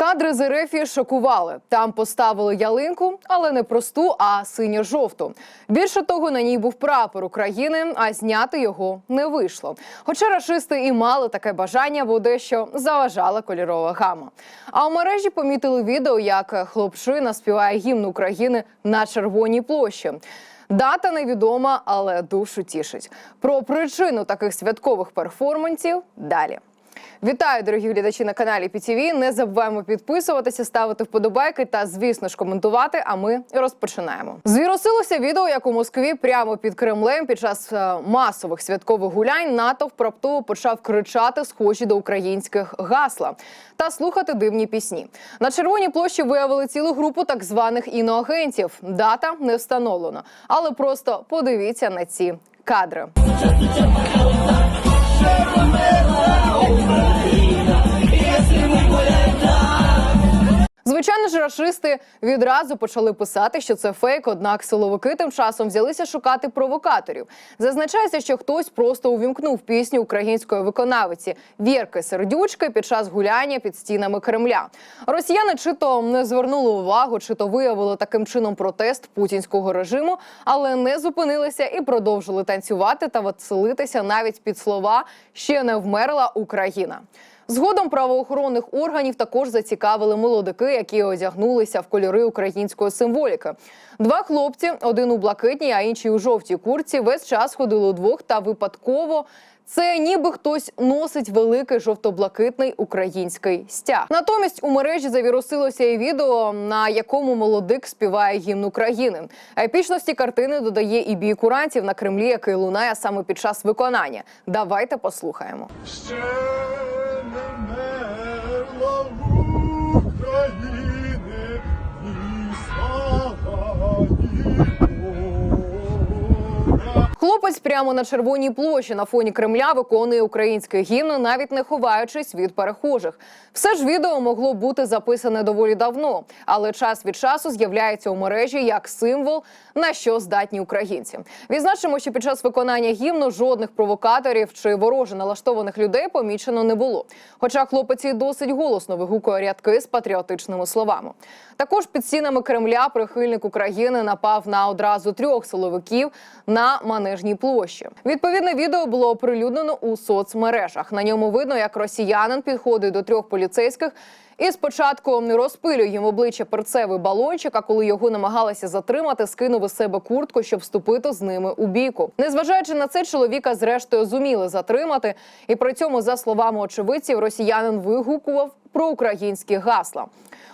Кадри з Ерефії шокували. Там поставили ялинку, але не просту, а синьо-жовту. Більше того, на ній був прапор України, а зняти його не вийшло. Хоча рашисти і мали таке бажання, бо дещо заважала кольорова гама. А у мережі помітили відео, як хлопчина співає гімн України на червоній площі. Дата невідома, але душу тішить. Про причину таких святкових перформансів далі. Вітаю, дорогі глядачі на каналі ПІТІВІ. Не забуваємо підписуватися, ставити вподобайки та, звісно ж, коментувати. А ми розпочинаємо. Звіросилося відео, як у Москві прямо під Кремлем під час е, масових святкових гулянь натовп раптово почав кричати схожі до українських гасла та слухати дивні пісні. На червоній площі виявили цілу групу так званих іноагентів. Дата не встановлена, але просто подивіться на ці кадри. Україна! Звичайно ж, рашисти відразу почали писати, що це фейк. Однак силовики тим часом взялися шукати провокаторів. Зазначається, що хтось просто увімкнув пісню української виконавиці Вірки Сердючки під час гуляння під стінами Кремля. Росіяни чи то не звернули увагу, чи то виявили таким чином протест путінського режиму, але не зупинилися і продовжили танцювати та веселитися навіть під слова ще не вмерла Україна. Згодом правоохоронних органів також зацікавили молодики, які одягнулися в кольори української символіки. Два хлопці, один у блакитній, а інший у жовтій курці, весь час ходили удвох та випадково. Це ніби хтось носить великий жовто-блакитний український стяг. Натомість у мережі завірусилося і відео, на якому молодик співає гімн України. Епічності картини додає і бій курантів на Кремлі, який лунає саме під час виконання. Давайте послухаємо. ще Хлопець прямо на червоній площі на фоні Кремля виконує український гімн, навіть не ховаючись від перехожих. Все ж відео могло бути записане доволі давно, але час від часу з'являється у мережі як символ, на що здатні українці. Відзначимо, що під час виконання гімну жодних провокаторів чи вороже налаштованих людей помічено не було. Хоча хлопець і досить голосно вигукує рядки з патріотичними словами. Також під стінами Кремля прихильник України напав на одразу трьох силовиків на манежній площі. Відповідне відео було оприлюднено у соцмережах. На ньому видно, як росіянин підходить до трьох поліцейських. І спочатку розпилює їм обличчя перцевий балончик, а коли його намагалися затримати, скинув із себе куртку, щоб вступити з ними у бійку. Незважаючи на це, чоловіка зрештою зуміли затримати. І при цьому, за словами очевидців, росіянин вигукував про українські гасла.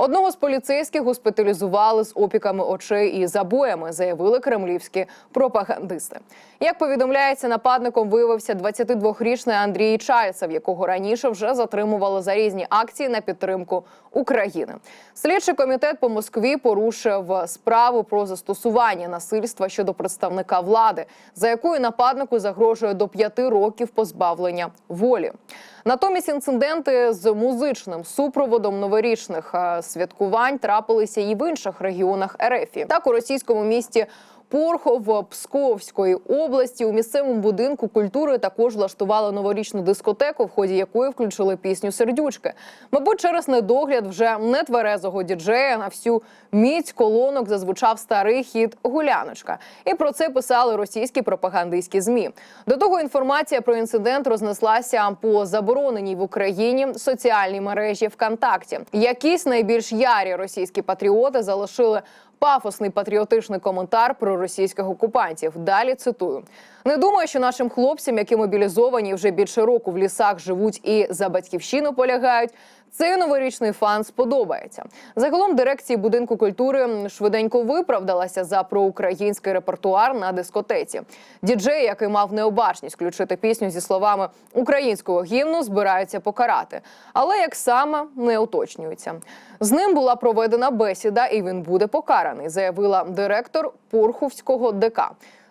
Одного з поліцейських госпіталізували з опіками очей і забоями, заявили кремлівські пропагандисти. Як повідомляється, нападником виявився 22-річний Андрій Чайцев, якого раніше вже затримували за різні акції на підтримку України. Слідчий комітет по Москві порушив справу про застосування насильства щодо представника влади, за якою нападнику загрожує до п'яти років позбавлення волі. Натомість інциденти з музичним супроводом новорічних е, святкувань трапилися і в інших регіонах РФ. Так у російському місті. Порхов Псковської області у місцевому будинку культури також влаштували новорічну дискотеку, в ході якої включили пісню сердючки. Мабуть, через недогляд вже нетверезого діджея на всю міць колонок зазвучав старий хіт Гуляночка. І про це писали російські пропагандистські змі. До того інформація про інцидент рознеслася по забороненій в Україні соціальній мережі ВКонтакті. Якісь найбільш ярі російські патріоти залишили пафосний патріотичний коментар про російських окупантів. Далі цитую: не думаю, що нашим хлопцям, які мобілізовані вже більше року в лісах живуть і за батьківщину полягають. Цей новорічний фан сподобається. Загалом дирекції будинку культури швиденько виправдалася за проукраїнський репертуар на дискотеці. Діджей, який мав необачність включити пісню зі словами українського гімну, збираються покарати. Але як саме не уточнюється. З ним була проведена бесіда, і він буде покараний, заявила директор Пурховського ДК.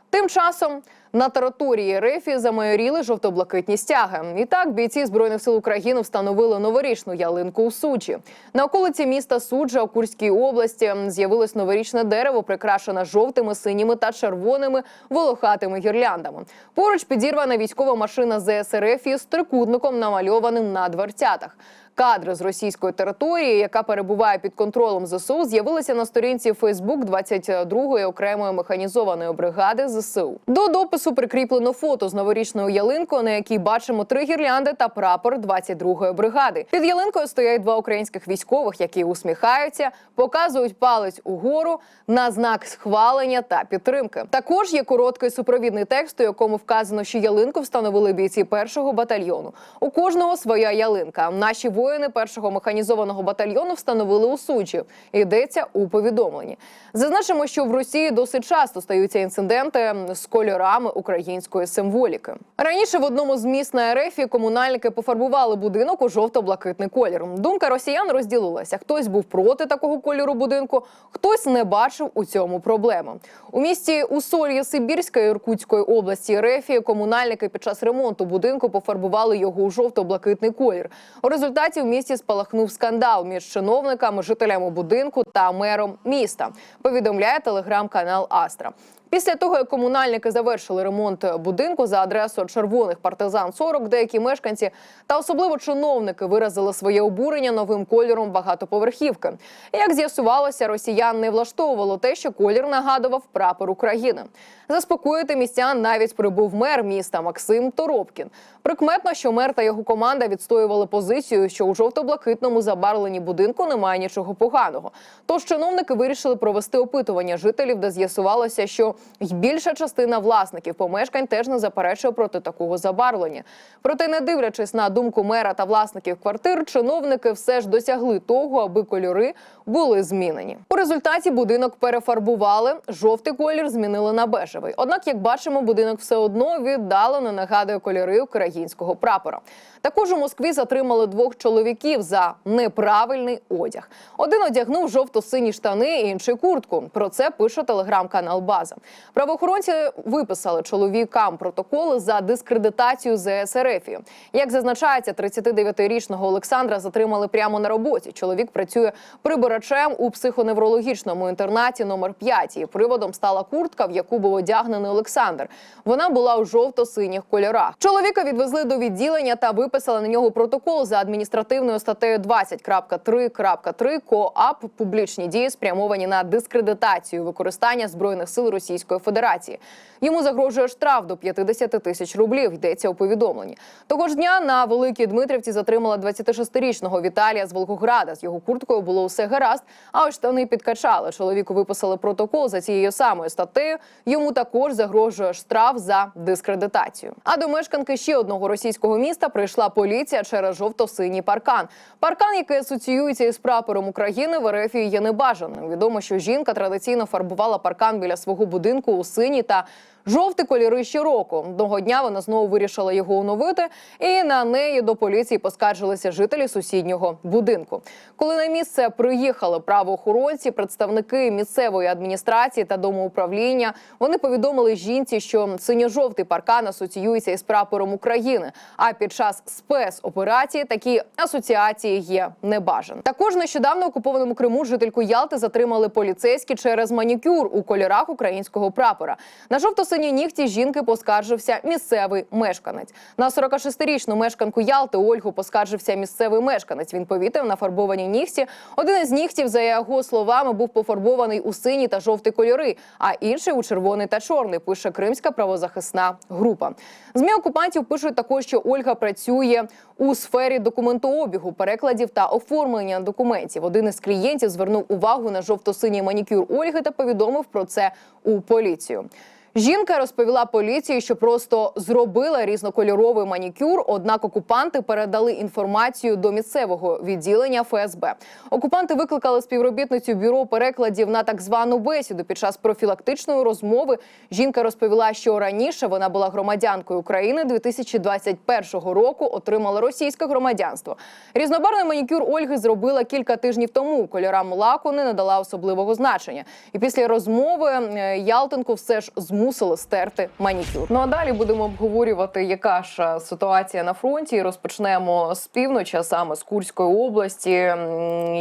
Тим часом на території Рефі замайоріли жовто-блакитні стяги. І так бійці збройних сил України встановили новорічну ялинку у Суджі. На околиці міста Суджа у Курській області з'явилось новорічне дерево, прикрашене жовтими, синіми та червоними волохатими гірляндами. Поруч підірвана військова машина ЗСРФ із трикутником, намальованим на дверцятах. Кадри з російської території, яка перебуває під контролем ЗСУ, з'явилися на сторінці Фейсбук 22-ї окремої механізованої бригади ЗСУ. До допису прикріплено фото з новорічною ялинкою, на якій бачимо три гірлянди та прапор 22-ї бригади. Під ялинкою стоять два українських військових, які усміхаються, показують палець угору на знак схвалення та підтримки. Також є короткий супровідний текст, у якому вказано, що ялинку встановили бійці першого батальйону. У кожного своя ялинка. Наші воїни першого механізованого батальйону встановили у Сучі. Йдеться у повідомленні. Зазначимо, що в Росії досить часто стаються інциденти з кольорами української символіки. Раніше в одному з міст на РФ комунальники пофарбували будинок у жовто-блакитний колір. Думка росіян розділилася. Хтось був проти такого кольору будинку, хтось не бачив у цьому проблеми. У місті Усольє Сибірська Іркутської області РФ комунальники під час ремонту будинку пофарбували його у жовто-блакитний колір. У результаті в місті спалахнув скандал між чиновниками, жителями будинку та мером міста. Повідомляє телеграм-канал Астра. Після того, як комунальники завершили ремонт будинку за адресою Червоних партизан 40, деякі мешканці та особливо чиновники виразили своє обурення новим кольором багатоповерхівки. Як з'ясувалося, росіян не влаштовувало те, що колір нагадував прапор України. Заспокоїти містян навіть прибув мер міста Максим Торопкін. Прикметно, що мер та його команда відстоювали позицію, що у жовто-блакитному забарвленні будинку немає нічого поганого. Тож чиновники вирішили провести опитування жителів, де з'ясувалося, що й більша частина власників помешкань теж не заперечує проти такого забарвлення. Проте, не дивлячись на думку мера та власників квартир, чиновники все ж досягли того, аби кольори були змінені. У результаті будинок перефарбували. Жовтий колір змінили на бежевий. Однак, як бачимо, будинок все одно віддалено нагадує кольори українського прапора. Також у Москві затримали двох чоловіків за неправильний одяг. Один одягнув жовто-сині штани, інший куртку. Про це пише телеграм-канал База. Правоохоронці виписали чоловікам протоколи за дискредитацію ЗСРФ. Як зазначається, 39-річного Олександра затримали прямо на роботі. Чоловік працює прибирачем у психоневрологічному інтернаті номер 5. І приводом стала куртка, в яку був одягнений Олександр. Вона була у жовто-синіх кольорах. Чоловіка відвезли до відділення та виписали на нього протокол за адміністративною статтею 20.3.3 КОАП публічні дії спрямовані на дискредитацію використання збройних сил Російської Федерації. Йому загрожує штраф до 50 тисяч рублів. Йдеться у повідомленні. Того ж дня на Великій Дмитрівці затримала 26-річного Віталія з Волгограда. З його курткою було усе гаразд, а ось штани підкачали. Чоловіку виписали протокол за цією самою статтею. Йому також загрожує штраф за дискредитацію. А до мешканки ще одного російського міста прийшла поліція через жовто-синій паркан. Паркан, який асоціюється із прапором України, в РФ є небажаним. Відомо, що жінка традиційно фарбувала паркан біля свого будинку у синій та Жовті кольори щороку. Одного дня вона знову вирішила його оновити, і на неї до поліції поскаржилися жителі сусіднього будинку. Коли на місце приїхали правоохоронці, представники місцевої адміністрації та домоуправління, вони повідомили жінці, що синьо-жовтий паркан асоціюється із прапором України. А під час спецоперації такі асоціації є небажані. Також нещодавно окупованому Криму жительку Ялти затримали поліцейські через манікюр у кольорах українського прапора. На жовто-синій нігті жінки поскаржився місцевий мешканець. На 46-річну мешканку Ялти Ольгу поскаржився місцевий мешканець. Він повітив на фарбовані нігті. Один із нігтів, за його словами, був пофарбований у сині та жовті кольори, а інший у червоний та чорний. Пише Кримська правозахисна група. Змі окупантів пишуть також, що Ольга працює у сфері документообігу, перекладів та оформлення документів. Один із клієнтів звернув увагу на жовто-синій манікюр Ольги та повідомив про це у поліцію. Жінка розповіла поліції, що просто зробила різнокольоровий манікюр. Однак окупанти передали інформацію до місцевого відділення ФСБ. Окупанти викликали співробітницю бюро перекладів на так звану бесіду. Під час профілактичної розмови жінка розповіла, що раніше вона була громадянкою України 2021 року. Отримала російське громадянство. Різнобарний манікюр Ольги зробила кілька тижнів тому. Кольорам лаку не надала особливого значення. І після розмови е, Ялтенко все ж змусили стерти манікюр. Ну а далі будемо обговорювати, яка ж е, ситуація на фронті. Розпочнемо з півночі, а саме з Курської області,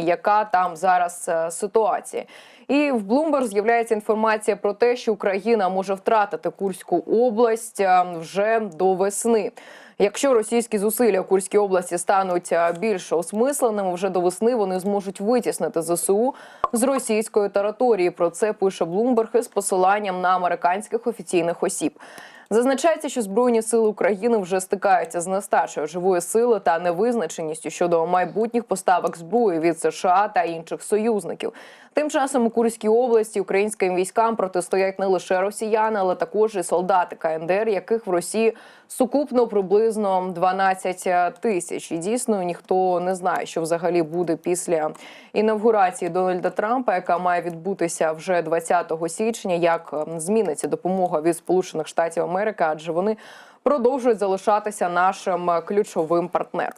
яка там зараз е, ситуація. І в Bloomberg з'являється інформація про те, що Україна може втратити Курську область е, вже до весни. Якщо російські зусилля у Курській області стануть е, більш осмисленими, вже до весни вони зможуть витіснити ЗСУ з російської території. Про це пише Блумберг із посиланням на американських офіційних осіб. Зазначається, що збройні сили України вже стикаються з нестачею живої сили та невизначеністю щодо майбутніх поставок зброї від США та інших союзників. Тим часом у Курській області українським військам протистоять не лише росіяни, але також і солдати КНДР, яких в Росії сукупно приблизно 12 тисяч. І дійсно ніхто не знає, що взагалі буде після інавгурації Дональда Трампа, яка має відбутися вже 20 січня. Як ем, зміниться допомога від Сполучених Штатів Америки, адже вони продовжують залишатися нашим е, ключовим партнером.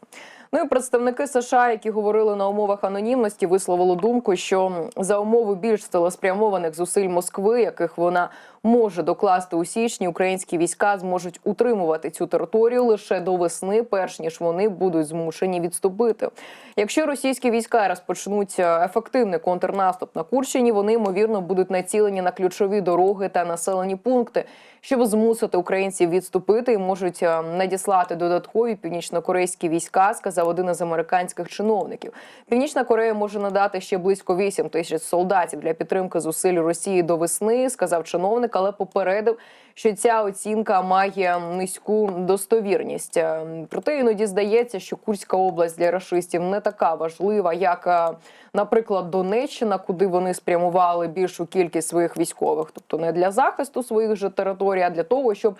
Ну і представники США, які говорили на умовах анонімності, висловили думку, що за умови більш цілеспрямованих зусиль Москви, яких вона може докласти у січні, українські війська зможуть утримувати цю територію лише до весни, перш ніж вони будуть змушені відступити. Якщо російські війська розпочнуть е, ефективний контрнаступ на Курщині, вони ймовірно будуть націлені на ключові дороги та населені пункти, щоб змусити українців відступити і можуть е, надіслати додаткові північнокорейські війська, сказав один із американських чиновників. Північна Корея може надати ще близько 8 тисяч солдатів для підтримки зусиль Росії до весни, сказав чиновник, але попередив, що ця оцінка має низьку достовірність. Е, Проте іноді здається, що Курська область для рашистів не така важлива, як, е, наприклад, Донеччина, куди вони спрямували більшу кількість своїх військових, тобто не для захисту своїх же територій, а для того, щоб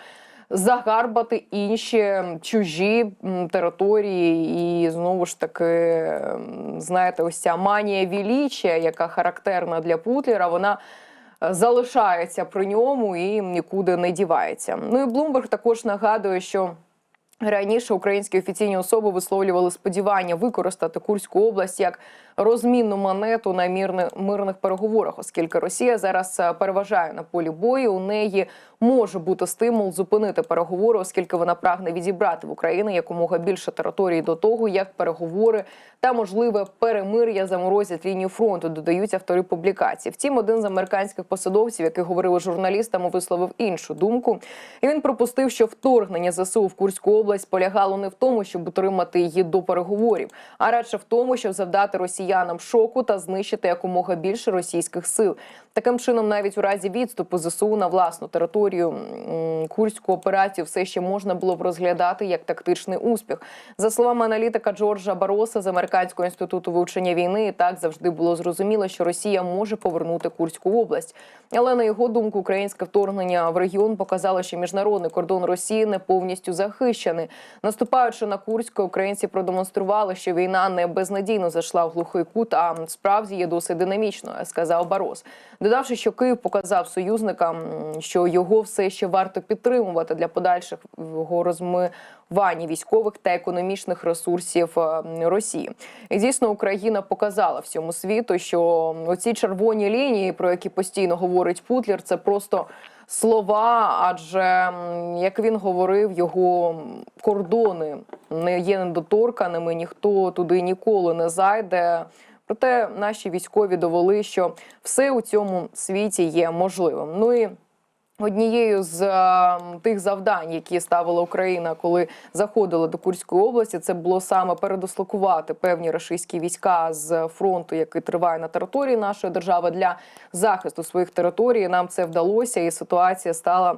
загарбати інші чужі території, і знову ж таки, знаєте, ось ця манія віліччя, яка характерна для Путлера, вона залишається при ньому і нікуди не дівається. Ну і Блумберг також нагадує, що. Раніше українські офіційні особи висловлювали сподівання використати Курську область як розмінну монету на мирних переговорах, оскільки Росія зараз е, переважає на полі бою. У неї може бути стимул зупинити переговори, оскільки вона прагне відібрати в Україні якомога більше території до того, як переговори та можливе перемир'я заморозять лінію фронту. Додають автори публікації. Втім, один з американських посадовців, який говорив із журналістами, висловив іншу думку. І він пропустив, що вторгнення ЗСУ в Курську область полягало не в тому, щоб утримати її до переговорів, а радше в тому, щоб завдати росіянам шоку та знищити якомога більше російських сил. Таким чином, навіть у разі відступу ЗСУ на власну територію м, курську операцію все ще можна було б розглядати як тактичний успіх. За словами аналітика Джорджа Бароса з американського інституту вивчення війни, так завжди було зрозуміло, що Росія може повернути Курську область. Але на його думку, українське вторгнення в регіон показало, що міжнародний кордон Росії не повністю захищений. Наступаючи на Курську, українці продемонстрували, що війна не безнадійно зайшла в глухий кут, а справді є досить динамічною, сказав Барос. Додавши, що Київ показав союзникам, що його все ще варто підтримувати для подальших його розмивання військових та економічних ресурсів е, Росії. І дійсно Україна показала всьому світу, що оці червоні лінії, про які постійно говорить Путлер, це просто. Слова, адже як він говорив, його кордони не є недоторканими, ніхто туди ніколи не зайде. Проте наші військові довели, що все у цьому світі є можливим. Ну і Однією з е, тих завдань, які ставила Україна, коли заходила до Курської області, це було саме передислокувати певні рашистські війська з фронту, який триває на території нашої держави для захисту своїх територій. Нам це вдалося, і ситуація стала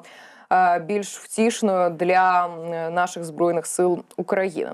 е, більш втішною для наших збройних сил України.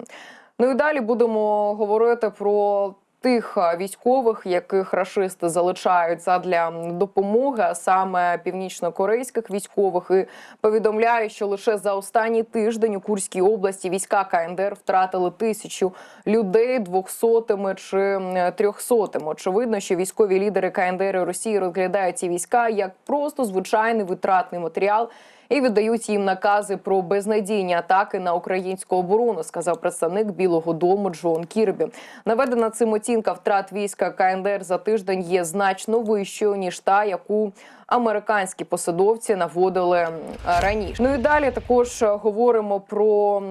Ну і далі будемо говорити про тих е, військових, яких рашисти залишають задля допомоги, а саме північно-корейських військових, і повідомляють, що лише за останній тиждень у Курській області війська КНДР втратили тисячу людей двохсотими чи трьохсотими. Очевидно, що військові лідери КНДР і Росії розглядають ці війська як просто звичайний витратний матеріал. І віддають їм накази про безнадійні атаки на українську оборону, сказав представник Білого Дому Джон Кірбі. Наведена цим оцінка втрат війська КНДР за тиждень є значно вищою ніж та, яку американські посадовці наводили раніше. Ну і далі також е, говоримо про.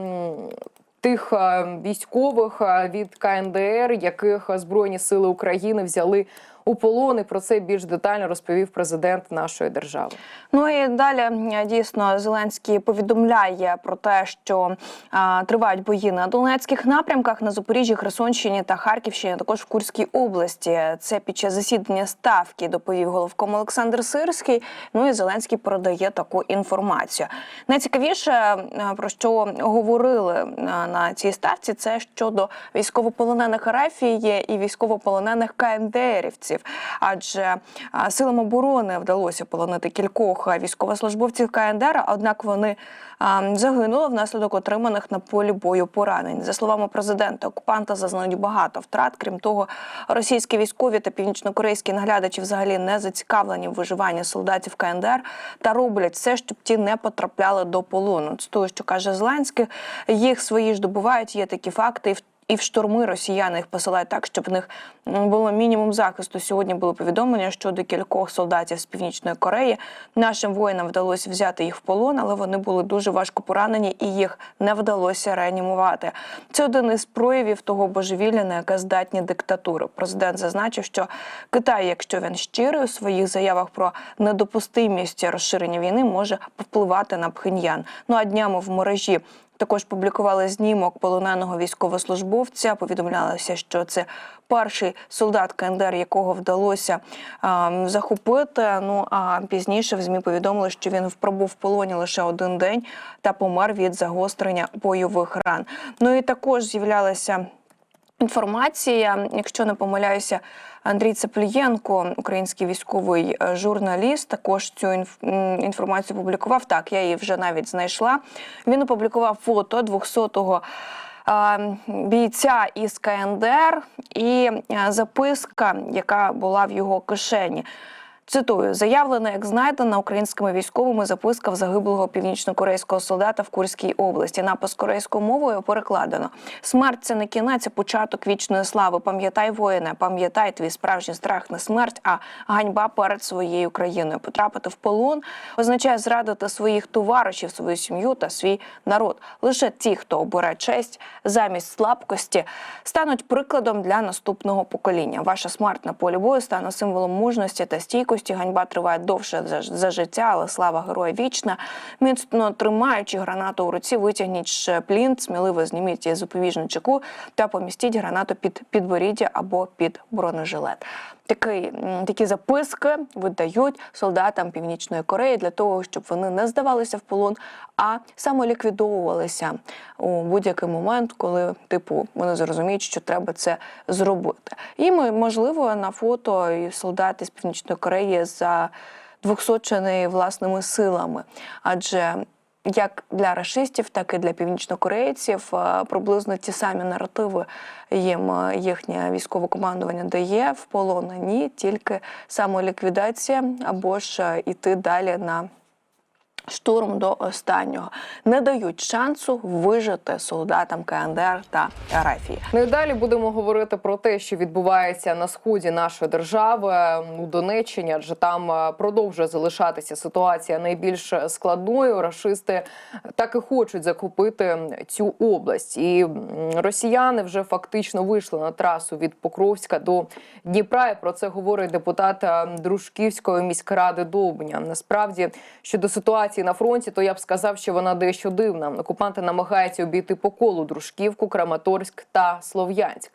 Тих е, військових е, від КНДР, яких Збройні сили України взяли у полон. І про це більш детально розповів президент нашої держави. Ну і далі е, дійсно Зеленський повідомляє про те, що а, тривають бої на Донецьких напрямках на Запоріжжі, Херсонщині та Харківщині, також в Курській області. Це під час засідання ставки доповів головком Олександр Сирський. Ну і Зеленський передає таку інформацію. Найцікавіше е, про що говорили е, на цій ставці, це щодо військовополонених Арафії і військовополонених КНДРівців. Адже силам оборони вдалося полонити кількох військовослужбовців КНДР, однак вони загинули внаслідок отриманих на полі бою поранень. За словами президента, окупанта зазнають багато втрат. Крім того, російські військові та північнокорейські наглядачі взагалі не зацікавлені в виживанні солдатів КНДР та роблять все, щоб ті не потрапляли до полону. Цитую, що каже Зеленський, їх свої ж добувають. Є такі факти. І і в штурми росіяни їх посилають так, щоб в них було мінімум захисту. Сьогодні було повідомлення щодо кількох солдатів з північної Кореї. Нашим воїнам вдалося взяти їх в полон, але вони були дуже важко поранені, і їх не вдалося реанімувати. Це один із проявів того божевілля, на яке здатні диктатури. Президент зазначив, що Китай, якщо він щирий у своїх заявах про недопустимість розширення війни, може повпливати на Пхеньян. Ну а днями в мережі. Також публікували знімок полоненого військовослужбовця. Повідомлялося, що це перший солдат КНДР, якого вдалося а, захопити. Ну а пізніше в змі повідомили, що він пробув в полоні лише один день та помер від загострення бойових ран. Ну і також з'являлася. Інформація, якщо не помиляюся, Андрій Цеплієнко, український військовий е, журналіст, також цю інф- інформацію публікував. Так, я її вже навіть знайшла. Він опублікував фото 200-го е, бійця із КНДР і е, записка, яка була в його кишені. Цитую, заявлена як знайдена українськими військовими записка загиблого північно-корейського солдата в Курській області. Напис корейською мовою перекладено: смерть це не кінець, а початок вічної слави. Пам'ятай, воїне, пам'ятай твій справжній страх не смерть, а ганьба перед своєю країною. Потрапити в полон означає зрадити своїх товаришів, свою сім'ю та свій народ. Лише ті, хто обере честь замість слабкості, стануть прикладом для наступного покоління. Ваша смерть на полі бою стане символом мужності та стійкості. Ганьба триває довше за, за життя, але слава героя вічна. Міцно тримаючи гранату у руці, витягніть плінт, сміливо зніміть її запобіжну чеку та помістіть гранату під підборіддя або під бронежилет. Такий, такі записки видають солдатам Північної Кореї для того, щоб вони не здавалися в полон, а самоліквідовувалися у будь-який момент, коли типу вони зрозуміють, що треба це зробити. І можливо на фото і солдати з Північної Кореї за двохсотчені власними силами, адже як для расистів, так і для північнокорейців е, приблизно ті самі наративи їм е, їхнє військове командування дає в полон. Ні, тільки самоліквідація або ж е, іти далі на штурм до останнього. Не дають шансу вижити солдатам КНДР та Арафії. Ну далі будемо говорити про те, що відбувається на сході нашої держави у Донеччині, адже там е, продовжує залишатися ситуація найбільш складною. Рашисти так і хочуть закупити цю область, і росіяни вже фактично вийшли на трасу від Покровська до Дніпра. І про це говорить депутат е, Дружківської міськради Довбня. Насправді щодо ситуації на фронті, то я б сказав, що вона дещо дивна. Окупанти намагаються обійти по колу Дружківку, Краматорськ та Слов'янськ.